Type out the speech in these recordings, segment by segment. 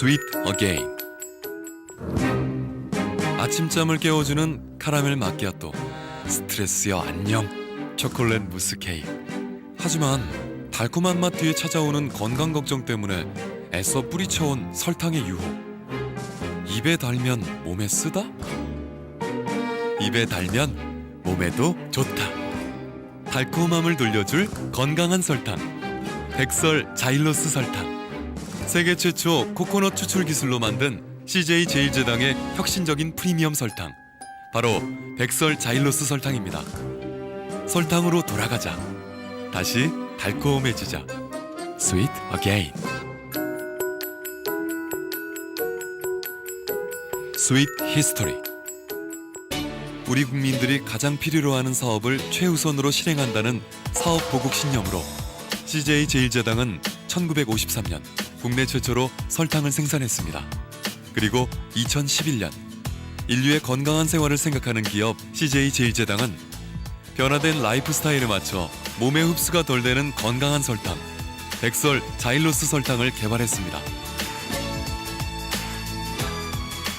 Sweet Again. 아침잠을 깨워주는 카라멜 마끼아또 스트레스여 안녕. 초콜릿 무스 케이크 하지만 달콤한 맛 뒤에 찾아오는 건강 걱정 때문에 애써 뿌리쳐온 설탕의 유혹. 입에 달면 몸에 쓰다? 입에 달면 몸에도 좋다. 달콤함을 돌려줄 건강한 설탕. 백설 자일로스 설탕 세계 최초 코코넛 추출 기술로 만든 CJ 제일제당의 혁신적인 프리미엄 설탕 바로 백설 자일로스 설탕입니다. 설탕으로 돌아가자. 다시 달콤해지자. Sweet again. Sweet History. 우리 국민들이 가장 필요로 하는 사업을 최우선으로 실행한다는 사업 보국 신념으로 CJ 제일제당은 1953년 국내 최초로 설탕을 생산했습니다. 그리고 2011년 인류의 건강한 생활을 생각하는 기업 CJ 제일제당은 변화된 라이프 스타일에 맞춰 몸의 흡수가 덜 되는 건강한 설탕 백설 자일로스 설탕을 개발했습니다.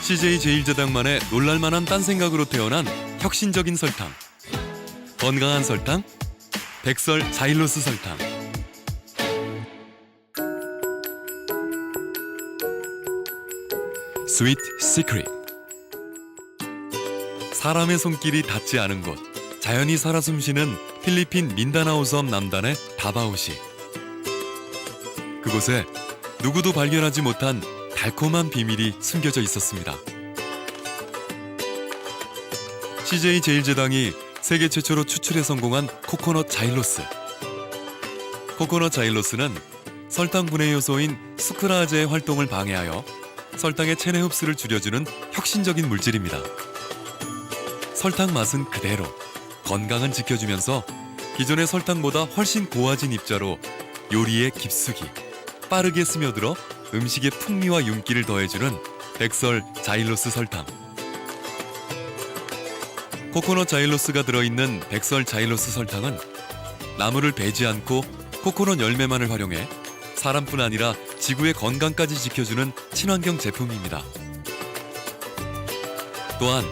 CJ 제일제당만의 놀랄만한 딴 생각으로 태어난 혁신적인 설탕 건강한 설탕 백설 자일로스 설탕 스윗 시크릿 사람의 손길이 닿지 않은 곳 자연이 살아 숨쉬는 필리핀 민다나오 섬 남단의 다바오시. 그곳에 누구도 발견하지 못한 달콤한 비밀이 숨겨져 있었습니다. CJ 제일제당이 세계 최초로 추출에 성공한 코코넛 자일로스. 코코넛 자일로스는 설탕 분해 요소인 수크라제의 활동을 방해하여 설탕의 체내 흡수를 줄여주는 혁신적인 물질입니다. 설탕 맛은 그대로 건강은 지켜주면서 기존의 설탕보다 훨씬 고와진 입자로 요리에 깊숙이 빠르게 스며들어 음식의 풍미와 윤기를 더해주는 백설 자일로스 설탕. 코코넛 자일로스가 들어있는 백설 자일로스 설탕은 나무를 베지 않고 코코넛 열매만을 활용해 사람뿐 아니라 지구의 건강까지 지켜주는 친환경 제품입니다. 또한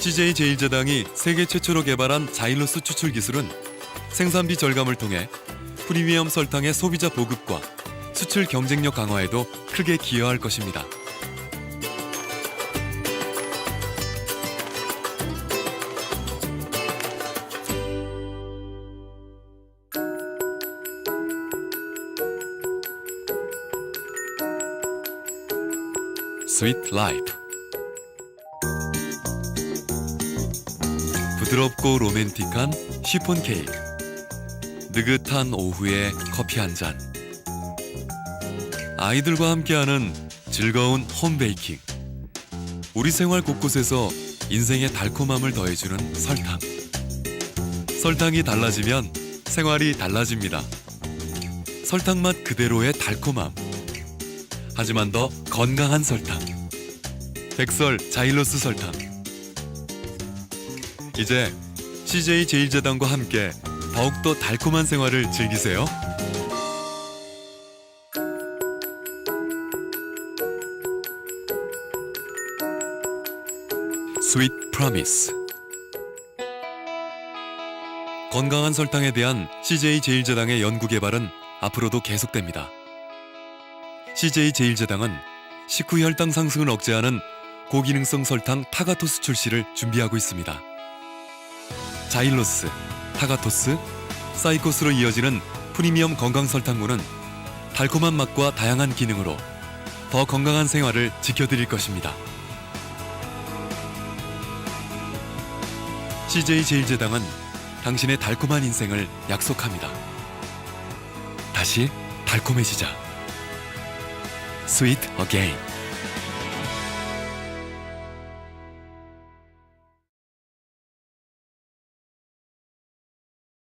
CJ 제일제당이 세계 최초로 개발한 자일로스 추출 기술은 생산비 절감을 통해 프리미엄 설탕의 소비자 보급과 수출 경쟁력 강화에도 크게 기여할 것입니다. 스윗 라이프 부드럽고 로맨틱한 시폰 케이크. 느긋한 오후에 커피 한 잔. 아이들과 함께하는 즐거운 홈베이킹. 우리 생활 곳곳에서 인생의 달콤함을 더해주는 설탕. 설탕이 달라지면 생활이 달라집니다. 설탕 맛 그대로의 달콤함 하지만 더 건강한 설탕. 백설 자일로스 설탕. 이제 CJ 제일제당과 함께 더욱더 달콤한 생활을 즐기세요. 스윗 프로미스 건강한 설탕에 대한 CJ 제일제당의 연구 개발은 앞으로도 계속됩니다. CJ 제일제당은 식후 혈당 상승을 억제하는 고기능성 설탕 타가토스 출시를 준비하고 있습니다. 자일로스, 타가토스, 사이코스로 이어지는 프리미엄 건강 설탕물은 달콤한 맛과 다양한 기능으로 더 건강한 생활을 지켜드릴 것입니다. CJ 제일제당은 당신의 달콤한 인생을 약속합니다. 다시 달콤해지자. Sweet Again.